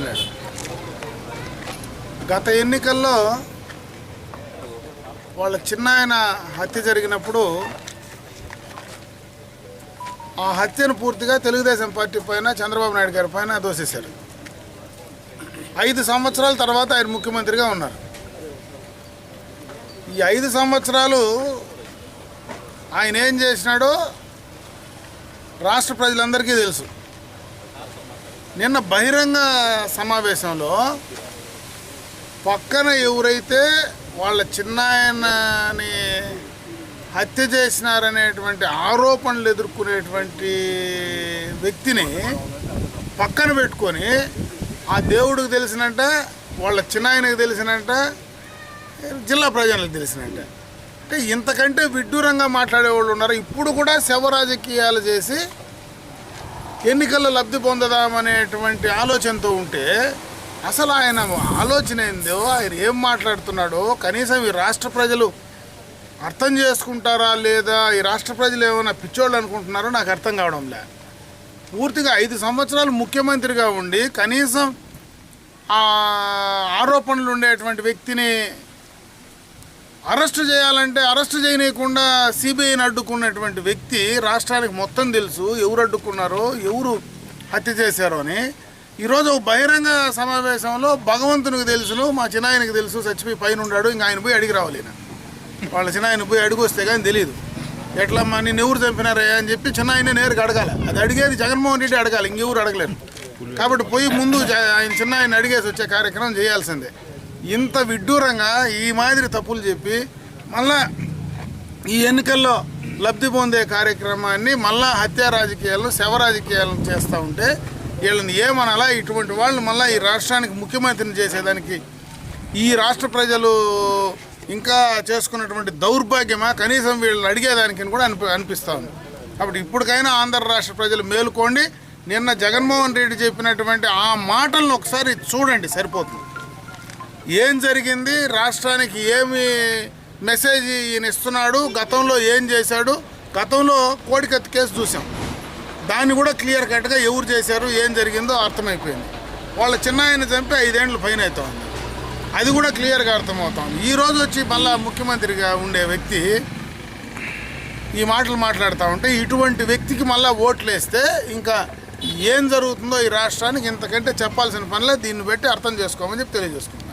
మాట్లాడినాడు గత ఎన్నికల్లో వాళ్ళ చిన్న ఆయన హత్య జరిగినప్పుడు ఆ హత్యను పూర్తిగా తెలుగుదేశం పార్టీ పైన చంద్రబాబు నాయుడు గారి పైన దోషేశారు ఐదు సంవత్సరాల తర్వాత ఆయన ముఖ్యమంత్రిగా ఉన్నారు. ఈ ఐదు సంవత్సరాలు ఆయన ఏం చేసినాడో రాష్ట్ర ప్రజలందరికీ తెలుసు. నిన్న బహిరంగ సమావేశంలో పక్కన ఎవరైతే వాళ్ళ చిన్నాయనని హత్య చేసినారనేటువంటి ఆరోపణలు ఎదుర్కొనేటువంటి వ్యక్తిని పక్కన పెట్టుకొని ఆ దేవుడికి తెలిసినట్ట వాళ్ళ చిన్నాయనకి తెలిసినట్ట జిల్లా ప్రజలకు తెలిసినట్ట అంటే ఇంతకంటే విడ్డూరంగా మాట్లాడే వాళ్ళు ఉన్నారు. ఇప్పుడు కూడా శవ రాజకీయాలు చేసి ఎన్నికల్లో లబ్ధి పొందదామనేటువంటి ఆలోచనతో ఉంటే అసలు ఆయన ఆలోచన ఏందో ఆయన ఏం మాట్లాడుతున్నాడో కనీసం ఈ రాష్ట్ర ప్రజలు అర్థం చేసుకుంటారా లేదా ఈ రాష్ట్ర ప్రజలు ఏమైనా పిచ్చోళ్ళు అనుకుంటున్నారో నాకు అర్థం కావడం లే పూర్తిగా ఐదు సంవత్సరాలు ముఖ్యమంత్రిగా ఉండి కనీసం ఆరోపణలు ఉండేటువంటి వ్యక్తిని అరెస్టు చేయాలంటే అరెస్ట్ చేయనీయకుండా సిబిఐని అడ్డుకున్నటువంటి వ్యక్తి రాష్ట్రానికి మొత్తం తెలుసు ఎవరు అడ్డుకున్నారో ఎవరు హత్య చేశారో అని. ఈరోజు బహిరంగ సమావేశంలో భగవంతునికి తెలుసును మా చిన్నాయనకి తెలుసు చచ్చిపోయి పైన ఉన్నాడు ఇంకా ఆయన పోయి అడిగి రావాలి వాళ్ళ చిన్నాయన పోయి అడిగి వస్తే కానీ తెలియదు ఎట్లమ్మా నిన్ను ఎవరు చంపినారే అని చెప్పి చిన్నాయనే నేరుగా అడగాలి. అది అడిగేది జగన్మోహన్ రెడ్డి అడగాలి ఇంకెవరు అడగలేరు. కాబట్టి పోయి ముందు ఆయన చిన్నాయన అడిగేసి వచ్చే కార్యక్రమం చేయాల్సిందే. ఇంత విడ్డూరంగా ఈ మాదిరి తప్పులు చెప్పి మళ్ళా ఈ ఎన్నికల్లో లబ్ధి పొందే కార్యక్రమాన్ని మళ్ళా హత్యా రాజకీయాలను శవ రాజకీయాలను చేస్తూ ఉంటే వీళ్ళని ఏమనాలా? ఇటువంటి వాళ్ళు మళ్ళీ ఈ రాష్ట్రానికి ముఖ్యమంత్రిని చేసేదానికి ఈ రాష్ట్ర ప్రజలు ఇంకా చేసుకున్నటువంటి దౌర్భాగ్యమా? కనీసం వీళ్ళని అడిగేదానికి కూడా అనిపి అనిపిస్తూ ఉంది. కాబట్టి ఇప్పటికైనా ఆంధ్ర రాష్ట్ర ప్రజలు మేలుకోండి. నిన్న జగన్మోహన్ రెడ్డి చెప్పినటువంటి ఆ మాటలను ఒకసారి చూడండి సరిపోతుంది. ఏం జరిగింది? రాష్ట్రానికి ఏమి మెసేజ్ ఈయన ఇస్తున్నాడు? గతంలో ఏం చేశాడు? గతంలో కోడికత్తి కేసు చూసాం దాన్ని కూడా క్లియర్ కట్గా ఎవరు చేశారు? ఏం జరిగిందో అర్థమైపోయింది. వాళ్ళ చిన్న ఆయన చంపి ఐదేండ్లు పైన అవుతుంది అది కూడా క్లియర్గా అర్థమవుతాం ఈ రోజు వచ్చి మళ్ళా ముఖ్యమంత్రిగా ఉండే వ్యక్తి ఈ మాటలు మాట్లాడుతూ ఉంటే ఇటువంటి వ్యక్తికి మళ్ళీ ఓట్లు వేస్తే ఇంకా ఏం జరుగుతుందో ఈ రాష్ట్రానికి ఇంతకంటే చెప్పాల్సిన పనిలే దీన్ని బట్టి అర్థం చేసుకోమని చెప్పి తెలియజేసుకుంటాం